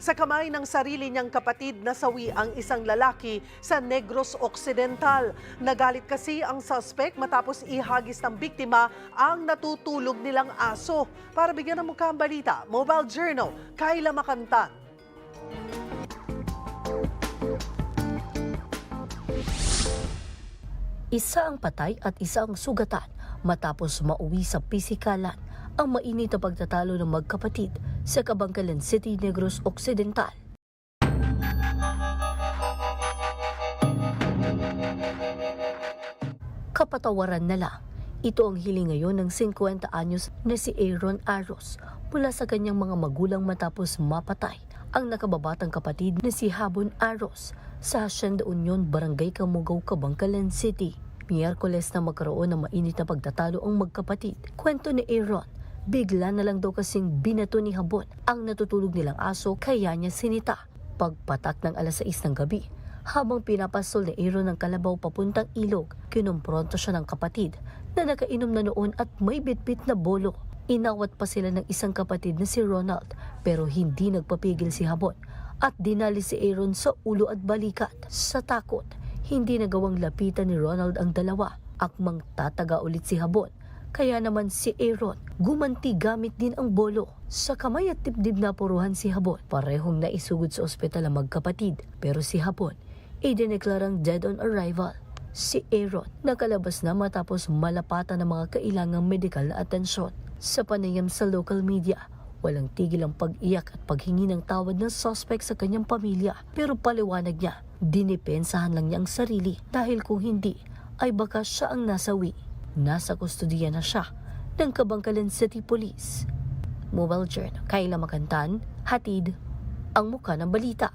Sa kamay ng sarili niyang kapatid nasawi ang isang lalaki sa Negros Occidental. Nagalit kasi ang suspect matapos ihagis ng biktima ang natutulog nilang aso. Para bigyan ng mukha ang balita, Mobile Journal, Kayla Makantan. Isa ang patay at isa ang sugatan matapos mauwi sa pisikalan ang mainit na pagtatalo ng magkapatid sa Kabangkalan City, Negros Occidental. Kapatawaran na lang. Ito ang hiling ngayon ng 50 anyos na si Aaron Aros mula sa kanyang mga magulang matapos mapatay ang nakababatang kapatid na si Habon Aros sa Hacienda Union, Barangay Kamugaw, Kabangkalan City. Miyerkules na magkaroon ng mainit na pagtatalo ang magkapatid. Kwento ni Aaron, bigla na lang daw kasing binato ni Habon ang natutulog nilang aso kaya niya sinita. Pagpatak ng alas 6 ng gabi, habang pinapasol ni Aaron ng kalabaw papuntang ilog, kinumpronto siya ng kapatid na nakainom na noon at may bitbit na bolo. Inawat pa sila ng isang kapatid na si Ronald pero hindi nagpapigil si Habon at dinali si Aaron sa ulo at balikat. Sa takot, hindi nagawang lapitan ni Ronald ang dalawa. Akmang tataga ulit si Habon. Kaya naman si Aaron gumanti gamit din ang bolo. Sa kamay at dibdib na puruhan si Habon. Parehong naisugod sa ospital ang magkapatid. Pero si Habon, idineklarang dead on arrival. Si Aaron nakalabas na matapos malapatan ng mga kailangang medikal na atensyon. Sa panayam sa local media, walang tigil ang pag-iyak at paghingi ng tawad ng suspect sa kanyang pamilya. Pero paliwanag niya, dinipensahan lang niya ang sarili dahil kung hindi, ay baka siya ang nasawi. Nasa kustudiya na siya ng Kabangkalan City Police. Mobile Journal, Kayla Makantan, hatid ang muka ng balita.